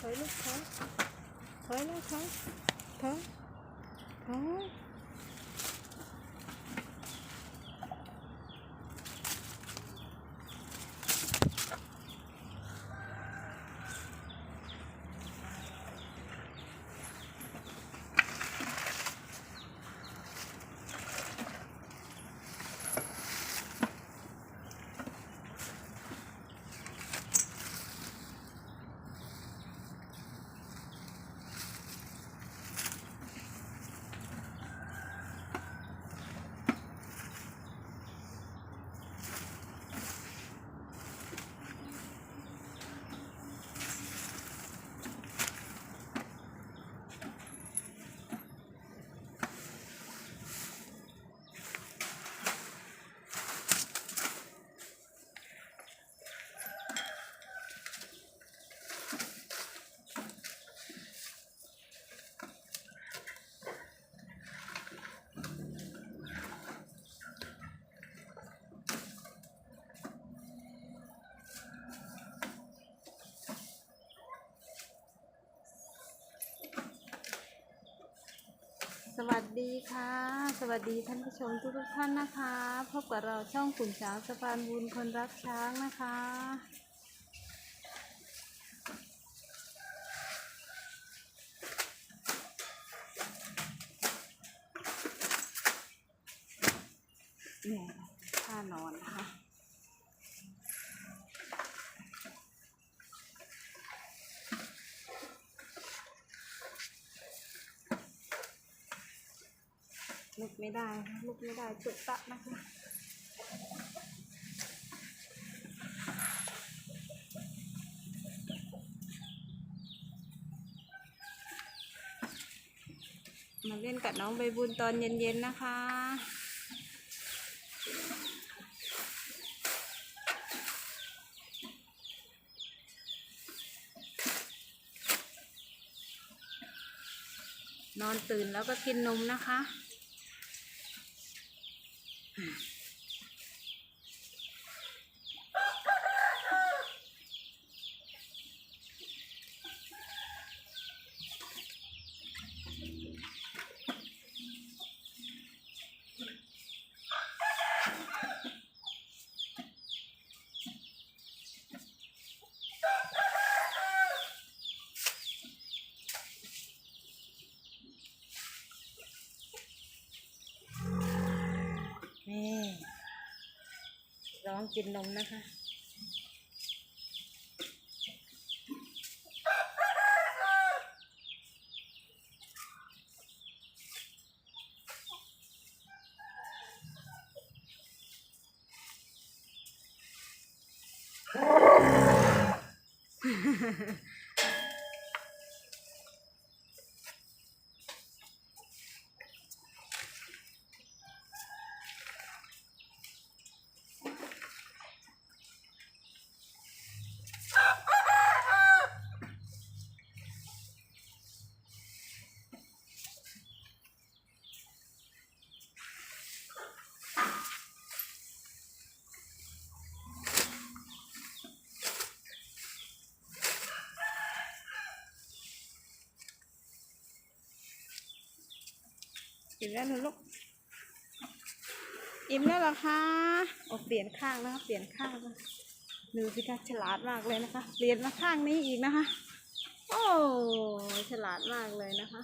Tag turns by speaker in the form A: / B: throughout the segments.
A: ถอยลูกถอยถอยลูกถอยถอยถอย สวัสดีค่ะ สวัสดีท่านผู้ชมทุกทุกท่านนะคะ พบกับเราช่องขุนช้างสะพานบุญคนรักช้างนะคะ เนี่ยท่านอนนะคะ ลุก ไม่ได้ลุกไม่ได้จุดตะนะคะมาเล่นกับน้องใบบุญตอนเย็นๆนะคะ นอนตื่นแล้วก็กินนมนะคะ Peace. องกินนมนะคะ อิ่มแล้วเหรอลูก อิ่มแล้วเหรอคะโอ้เปลี่ยนข้างนะคะ เปลี่ยนข้างแล้วดูสิคะฉลาดมากเลยนะคะ เปลี่ยนมาข้างนี้อีกนะคะ โอ้ฉลาดมากเลยนะคะ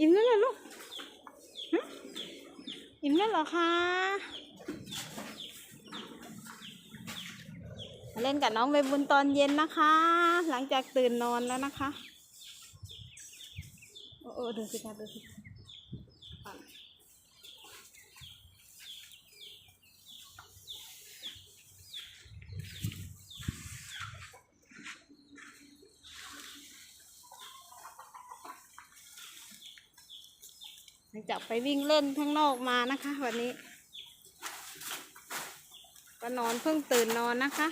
A: อิ่มแล้วลูก อิ่มแล้วเหรอคะ มาเล่นกับน้องใบบุญตอนเย็นนะคะ หลังจากตื่นนอนแล้วนะคะ โอ้โอ้ดูสิคะดูสิปั่นหลัง จากไปวิ่งเล่นข้างนอกมานะคะ วันนี้ก็นอนเพิ่งตื่นนอนนะคะ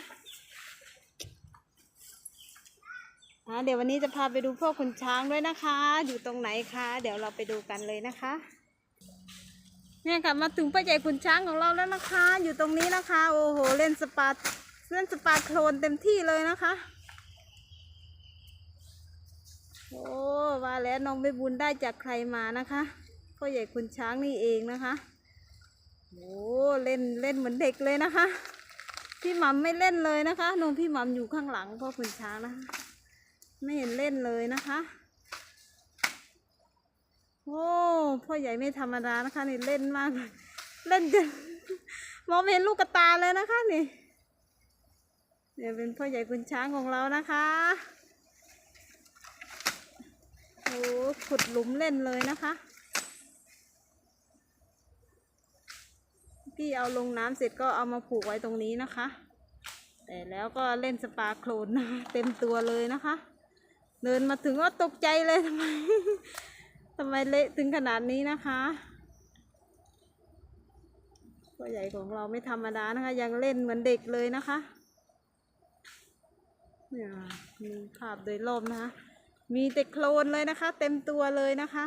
A: อ่าเดี๋ยววันนี้จะพาไปดูพวกขุนช้างด้วยนะคะ อยู่ตรงไหนคะ เดี๋ยวเราไปดูกันเลยนะคะ เนี่ยค่ะมาถึงป้าใหญ่ขุนช้างของเราแล้วนะคะ อยู่ตรงนี้นะคะ โอ้โหเล่นสปาเล่นสปาโคลนเต็มที่เลยนะคะ โอ้ว่าแล้วน้องใบบุญได้จากใครมานะคะ พ่อใหญ่ขุนช้างนี่เองนะคะโอ้เล่นเล่นเหมือนเด็กเลยนะคะ พี่หมัมไม่เล่นเลยนะคะนงพี่หมัมอยู่ข้างหลังพ่อขุนช้างนะคะไม่เห็นเล่นเลยนะคะโอ้พ่อใหญ่ไม่ธรรมดานะคะนี่เล่นมาก เล่นจนมองเห็นลูกกระตาเลยนะคะนี่เนี่ยเป็นพ่อใหญ่คุณช้างของเรานะคะโอ้ขุดหลุมเล่นเลยนะคะ พี่เอาลงน้ำเสร็จก็เอามาผูกไว้ตรงนี้นะคะ แต่แล้วก็เล่นสปาโคลนนะเต็มตัวเลยนะคะ เดินมาถึงก็ตกใจเลยทำไมทำไมเละถึงขนาดนี้นะคะตัวใหญ่ของเราไม่ธรรมดานะคะ ยังเล่นเหมือนเด็กเลยนะคะเนี่ยมีภาพโดยรอบนะคะ มีแต่โคลนเลยนะคะ เต็มตัวเลยนะคะ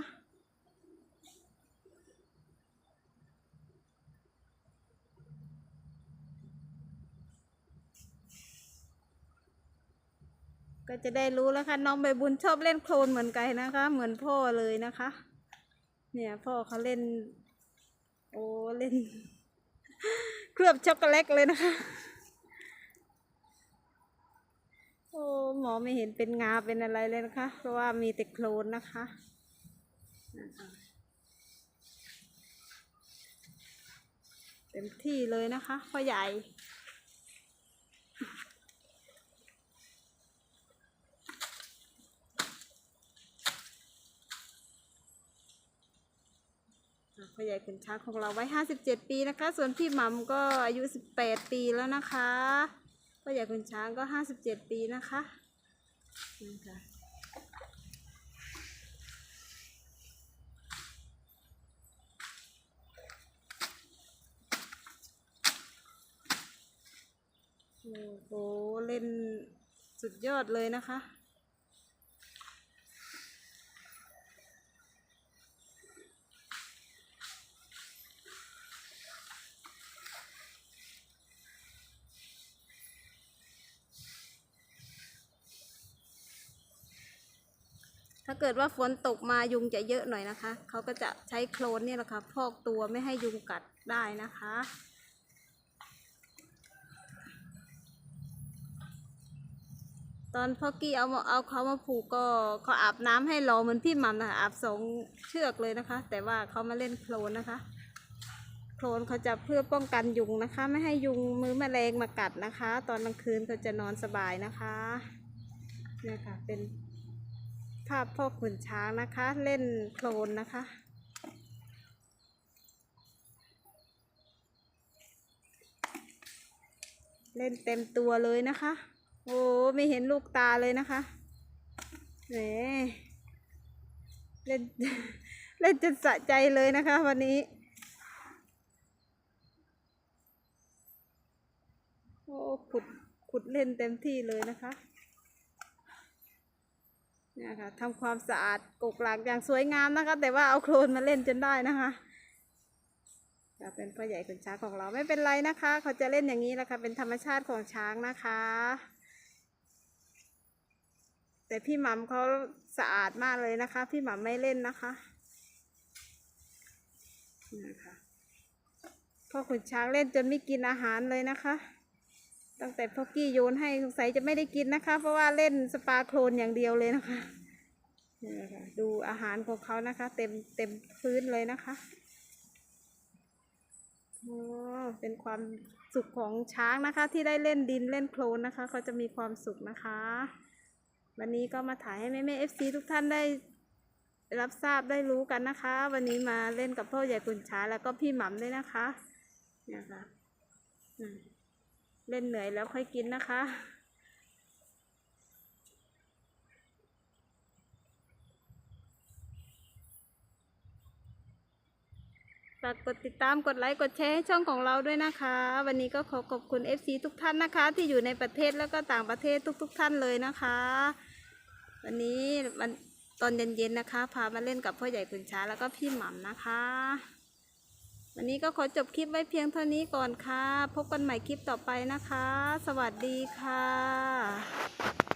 A: ก็จะได้รู้แล้วค่ะน้องใบบุญชอบเล่นโคลนเหมือนกันนะคะ เหมือนพ่อเลยนะคะ เนี่ยพ่อเขาเล่น โอ้เล่น เคลือบช็อกโกแลตเลยนะคะ โอ้หมอไม่เห็นเป็นงาเป็นอะไรเลยนะคะ เพราะว่ามีแต่โคลนนะคะนะคะเต็มที่เลยนะคะพ่อใหญ่ พ่อใหญ่ขุนช้างของเราไว้ห้าสิบเจ็ดปีนะคะ ส่วนพี่หมัมก็อายุสิบแปดปีแล้วนะคะพ่อใหญ่ขุนช้างก็ห้าสิบเจ็ดปีนะคะนี่ค่ะโอ้โหเล่นสุดยอดเลยนะคะ ถ้า เกิดว่าฝนตกมายุงจะเยอะหน่อยนะคะ เขาก็จะใช้โคลนเนี่ยแหละค่ะพอกตัวไม่ให้ยุงกัดได้นะคะ ตอนพ่อกี้เอาเอาเขามาผูกก็เขาอาบน้ำให้รอเหมือนพี่หมัมนะคะอาบสองเชือกเลยนะคะ แต่ว่าเขามาเล่นโคลนนะคะโคลนเขาจะเพื่อป้องกันยุงนะคะ ไม่ให้ยุงมือแมลงมากัดนะคะ ตอนกลางคืนเขาจะนอนสบายนะคะเนี่ยค่ะเป็น ภาพพ่อขุนช้างนะคะ เล่นโคลนนะคะ เล่นเต็มตัวเลยนะคะ โอ้ไม่เห็นลูกตาเลยนะคะแหมเล่นเล่นจนสะใจเลยนะคะ วันนี้ โอ้ขุดขุดเล่นเต็มที่เลยนะคะ เนี่ยค่ะทำความสะอาดกกหลักอย่างสวยงามนะคะ แต่ว่าเอาโคลนมาเล่นจนได้นะคะจะเป็นพ่อใหญ่ขุนช้างของเราไม่เป็นไรนะคะ เขาจะเล่นอย่างนี้แหละค่ะเป็นธรรมชาติของช้างนะคะ แต่พี่หมัมเขาสะอาดมากเลยนะคะ พี่หมัมไม่เล่นนะคะนี่นะคะพ่อขุนช้างเล่นจนไม่กินอาหารเลยนะคะ ตั้งแต่พ่อกี้โยนให้สงสัยจะไม่ได้กินนะคะ เพราะว่าเล่นสปาโคลนอย่างเดียวเลยนะคะนี่นะคะดูอาหารของเขานะคะ เต็มเต็มพื้นเลยนะคะโอ้เป็นความสุขของช้างนะคะ ที่ได้เล่นดินเล่นโคลนนะคะเขาจะมีความสุขนะคะ วันนี้ก็มาถ่ายให้แม่แม่เอฟซีทุกท่านได้รับทราบได้รู้กันนะคะ วันนี้มาเล่นกับพ่อใหญ่กุนช้าแล้วก็พี่หม่ำด้วยนะคะเนี่ยค่ะอืม เล่นเหนื่อยแล้วค่อยกินนะคะ ฝากกดติดตามกดไลค์กดแชร์ให้ช่องของเราด้วยนะคะ วันนี้ก็ขอขอบคุณ FC ทุกท่านนะคะ ที่อยู่ในประเทศแล้วก็ต่างประเทศทุก ๆทท่านเลยนะคะ วันนี้วันตอนเย็นๆนะคะ พามาเล่นกับพ่อใหญ่ขุนช้าแล้วก็พี่หม่ำนะคะ วันนี้ก็ขอจบคลิปไว้เพียงเท่านี้ก่อนค่ะ พบกันใหม่คลิปต่อไปนะคะ สวัสดีค่ะ